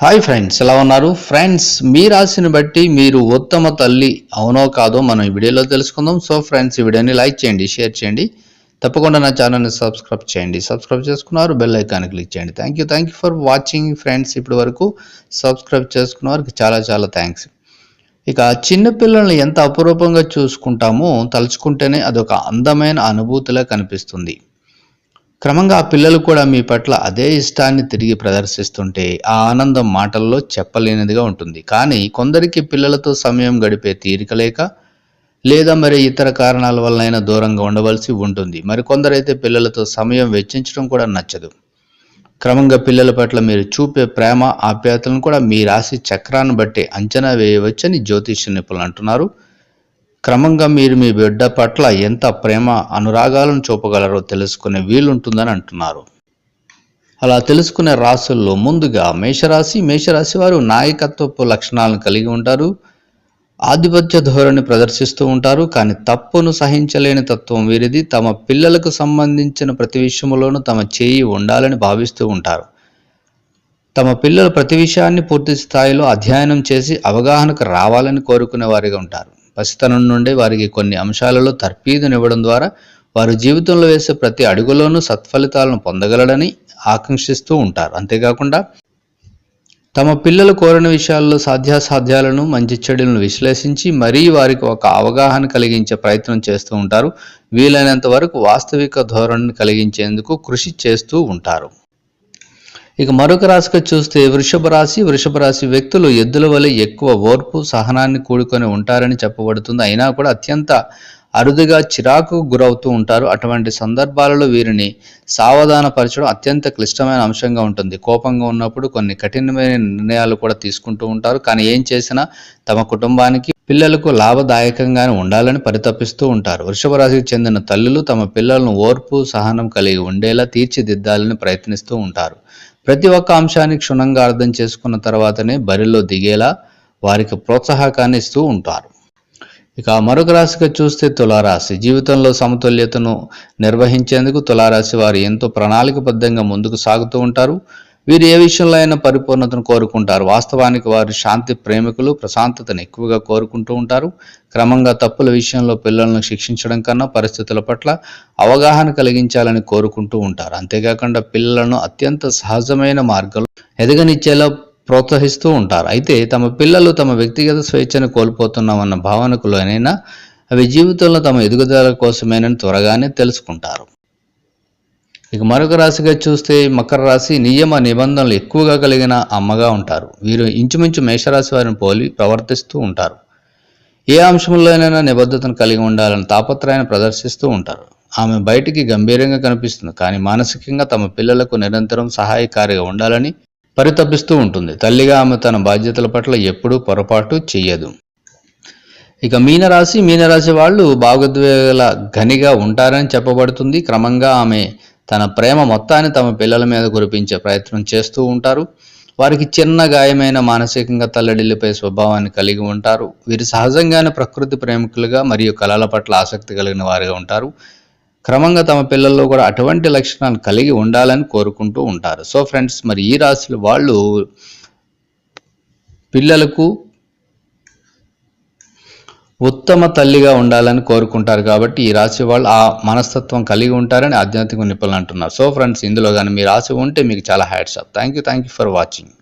Hi friends ఎలా ఉన్నారు? Friends మీ రాశిని బట్టి మీరు ఉత్తమ తల్లి అవునో కాదో మనం ఈ వీడియోలో తెలుసుకుందాం. సో ఫ్రెండ్స్ ఈ వీడియోని లైక్ చేయండి షేర్ చేయండి. తప్పకుండా నా ఛానల్ని సబ్స్క్రైబ్ చేయండి. సబ్స్క్రైబ్ చేసుకున్నారు బెల్ ఐకాన్ క్లిక్ చేయండి. Thank you thank you for watching friends ఇప్పటి వరకు సబ్స్క్రైబ్ చేసుకున్న వారికి చాలా చాలా థ్యాంక్స్ ఇక చిన్నపిల్లల్ని ఎంత అపురూపంగా చూసుకుంటామో తలుచుకుంటేనే అదొక అందమైన అనుభూతిలా కనిపిస్తుంది. క్రమంగా ఆ పిల్లలు కూడా మీ పట్ల అదే ఇష్టాన్ని తిరిగి ప్రదర్శిస్తుంటే ఆ ఆనందం మాటల్లో చెప్పలేనిదిగా ఉంటుంది. కానీ కొందరికి పిల్లలతో సమయం గడిపే తీరిక లేక లేదా మరి ఇతర కారణాల వల్లైనా దూరంగా ఉండవలసి ఉంటుంది. మరి కొందరైతే పిల్లలతో సమయం వెచ్చించడం కూడా నచ్చదు. క్రమంగా పిల్లల పట్ల మీరు చూపే ప్రేమ ఆప్యాయతలను కూడా మీ రాశి చక్రాన్ని బట్టి అంచనా వేయవచ్చని జ్యోతిష్య నిపుణులు అంటున్నారు. క్రమంగా మీరు మీ బిడ్డ పట్ల ఎంత ప్రేమ అనురాగాలను చూపగలరో తెలుసుకునే వీలుంటుందని అంటున్నారు. అలా తెలుసుకునే రాసుల్లో ముందుగా మేషరాశి మేషరాశి వారు నాయకత్వపు లక్షణాలను కలిగి ఉంటారు. ఆధిపత్య ధోరణి ప్రదర్శిస్తూ ఉంటారు కానీ తప్పును సహించలేని తత్వం వీరిది. తమ పిల్లలకు సంబంధించిన ప్రతి విషయంలోనూ తమ చేయి ఉండాలని భావిస్తూ ఉంటారు. తమ పిల్లలు ప్రతి విషయాన్ని పూర్తి స్థాయిలో అధ్యయనం చేసి అవగాహనకు రావాలని కోరుకునే వారిగా ఉంటారు. పసితనం నుండి వారికి కొన్ని అంశాలలో తర్పీదునివ్వడం ద్వారా వారు జీవితంలో వేసే ప్రతి అడుగులోనూ సత్ఫలితాలను పొందగలడని ఆకాంక్షిస్తూ ఉంటారు. అంతేకాకుండా తమ పిల్లలు కోరిన విషయాల్లో సాధ్యాసాధ్యాలను మంచి చెడులను విశ్లేషించి మరీ వారికి ఒక అవగాహన కలిగించే ప్రయత్నం చేస్తూ ఉంటారు. వీలైనంత వరకు వాస్తవిక ధోరణిని కలిగించేందుకు కృషి చేస్తూ ఉంటారు. ఇక మరొక రాశిగా చూస్తే వృషభ రాశి. వృషభ రాశి వ్యక్తులు ఎద్దుల వలె ఎక్కువ ఓర్పు సహనాన్ని కూడుకొని ఉంటారని చెప్పబడుతుంది. అయినా కూడా అత్యంత అరుదుగా చిరాకు గురవుతూ ఉంటారు. అటువంటి సందర్భాలలో వీరిని సావధానపరచడం అత్యంత క్లిష్టమైన అంశంగా ఉంటుంది. కోపంగా ఉన్నప్పుడు కొన్ని కఠినమైన నిర్ణయాలు కూడా తీసుకుంటూ ఉంటారు. కానీ ఏం చేసినా తమ కుటుంబానికి పిల్లలకు లాభదాయకంగానే ఉండాలని పరితపిస్తూ ఉంటారు. వృషభ రాశికి చెందిన తల్లులు తమ పిల్లలను ఓర్పు సహనం కలిగి ఉండేలా తీర్చిదిద్దాలని ప్రయత్నిస్తూ ఉంటారు. ప్రతి ఒక్క అంశాన్ని క్షుణ్ణంగా అర్థం చేసుకున్న తర్వాతనే బరిలో దిగేలా వారికి ప్రోత్సాహకాన్ని ఇస్తూ ఉంటారు. ఇక మరొక రాశిగా చూస్తే తులారాశి. జీవితంలో సమతుల్యతను నిర్వహించేందుకు తులారాశి వారు ఎంతో ప్రణాళికబద్ధంగా ముందుకు సాగుతూ ఉంటారు. వీరు ఏ విషయంలో అయినా పరిపూర్ణతను కోరుకుంటారు. వాస్తవానికి వారు శాంతి ప్రేమికులు ప్రశాంతతను ఎక్కువగా కోరుకుంటూ ఉంటారు. క్రమంగా తప్పుల విషయంలో పిల్లలను శిక్షించడం కన్నా పరిస్థితుల పట్ల అవగాహన కలిగించాలని కోరుకుంటూ ఉంటారు. అంతేకాకుండా పిల్లలను అత్యంత సహజమైన మార్గంలో ఎదగనిచ్చేలా ప్రోత్సహిస్తూ ఉంటారు. అయితే తమ పిల్లలు తమ వ్యక్తిగత స్వేచ్ఛను కోల్పోతున్నామన్న భావనకు లోనైనా అవి జీవితంలో తమ ఎదుగుదల కోసమేనని త్వరగానే తెలుసుకుంటారు. ఇక మరొక రాశిగా చూస్తే మకర రాశి నియమ నిబంధనలు ఎక్కువగా కలిగిన అమ్మగా ఉంటారు. వీరు ఇంచుమించు మేషరాశి వారిని పోలి ప్రవర్తిస్తూ ఉంటారు. ఏ అంశంలోనైనా నిబద్ధతను కలిగి ఉండాలని తాపత్రయాన్ని ప్రదర్శిస్తూ ఉంటారు. ఆమె బయటికి గంభీరంగా కనిపిస్తుంది. కానీ మానసికంగా తమ పిల్లలకు నిరంతరం సహాయకారిగా ఉండాలని పరితపిస్తూ ఉంటుంది. తల్లిగా ఆమె తన బాధ్యతల పట్ల ఎప్పుడూ పొరపాటు చెయ్యదు. ఇక మీనరాశి మీనరాశి వాళ్ళు భావోద్వేగాల ఘనిగా ఉంటారని చెప్పబడుతుంది. క్రమంగా ఆమె తన ప్రేమ మొత్తాన్ని తమ పిల్లల మీద కురిపించే ప్రయత్నం చేస్తూ ఉంటారు. వారికి చిన్న గాయమైన మానసికంగా తల్లడిల్లిపై స్వభావాన్ని కలిగి ఉంటారు. వీరు సహజంగానే ప్రకృతి ప్రేమికులుగా మరియు కళల పట్ల ఆసక్తి కలిగిన వారిగా ఉంటారు. క్రమంగా తమ పిల్లల్లో కూడా అటువంటి లక్షణాలు కలిగి ఉండాలని కోరుకుంటూ ఉంటారు. సో ఫ్రెండ్స్ మరి ఈ రాశులు వాళ్ళు పిల్లలకు ఉత్తమ తల్లిగా ఉండాలని కోరుకుంటారు కాబట్టి ఈ రాశి వాళ్ళు ఆ మనస్తత్వం కలిగి ఉంటారని ఆధ్యాత్మిక నిపుణులు అంటున్నారు. సో ఫ్రెండ్స్ ఇందులో కానీ మీ రాశి ఉంటే మీకు చాలా hats up. Thank you thank you for watching